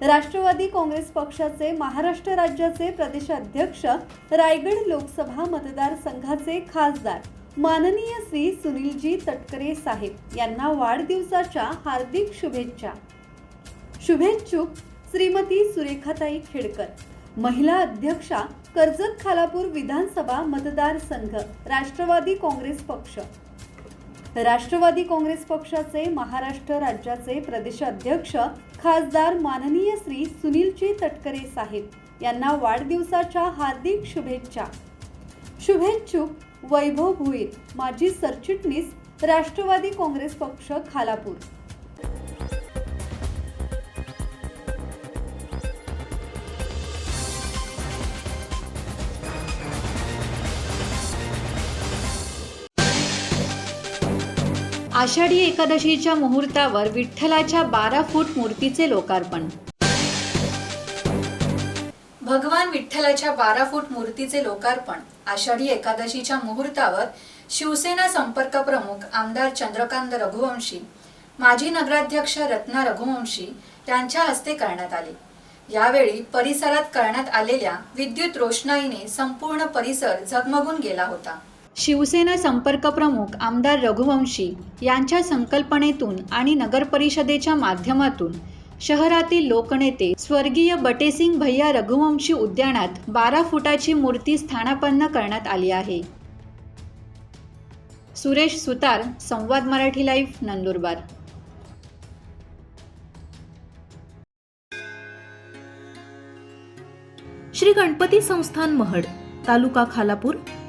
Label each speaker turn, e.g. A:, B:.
A: राष्ट्रवादी काँग्रेस पक्षाचे महाराष्ट्र राज्याचे प्रदेशाध्यक्ष रायगड लोकसभा मतदारसंघाचे खासदार माननीय श्री सुनीलजी तटकरे साहेब यांना वाढदिवसाच्या हार्दिक शुभेच्छा. शुभेच्छुक श्रीमती सुरेखाताई खेडकर महिला अध्यक्षा कर्जत खालापूर विधानसभा मतदारसंघ राष्ट्रवादी काँग्रेस पक्ष. राष्ट्रवादी काँग्रेस पक्षाचे महाराष्ट्र राज्याचे प्रदेशाध्यक्ष खासदार माननीय श्री सुनीलजी तटकरे साहेब यांना वाढदिवसाच्या हार्दिक शुभेच्छा. शुभेच्छुक वैभव भुईर माजी सरचिटणीस राष्ट्रवादी काँग्रेस पक्ष खालापूर.
B: आषाढी एकादशीच्या मुहूर्तावर विठ्ठलाच्या बारा फूट मूर्तीचे लोकार्पण. भगवान विठ्ठलाच्या बारा फूट मूर्तीचे लोकार्पण. आषाढी एकादशीच्या मुहूर्तावर शिवसेना संपर्क प्रमुख आमदार चंद्रकांत रघुवंशी माजी नगराध्यक्ष रत्ना रघुवंशी यांच्या हस्ते करण्यात आले. यावेळी परिसरात करण्यात आलेल्या विद्युत रोषणाईने संपूर्ण परिसर झगमगून गेला होता. शिवसेना संपर्क प्रमुख आमदार रघुवंशी यांच्या संकल्पनेतून आणि नगरपरिषदेच्या माध्यमातून शहरातील लोकनेते स्वर्गीय बटेसिंग भैया रघुवंशी उद्यानात बारा फुटाची मूर्ती स्थानापन्न करण्यात आली आहे. सुरेश सुतार संवाद मराठी लाईव्ह नंदुरबार.
C: श्री गणपती संस्थान महड तालुका खालापूर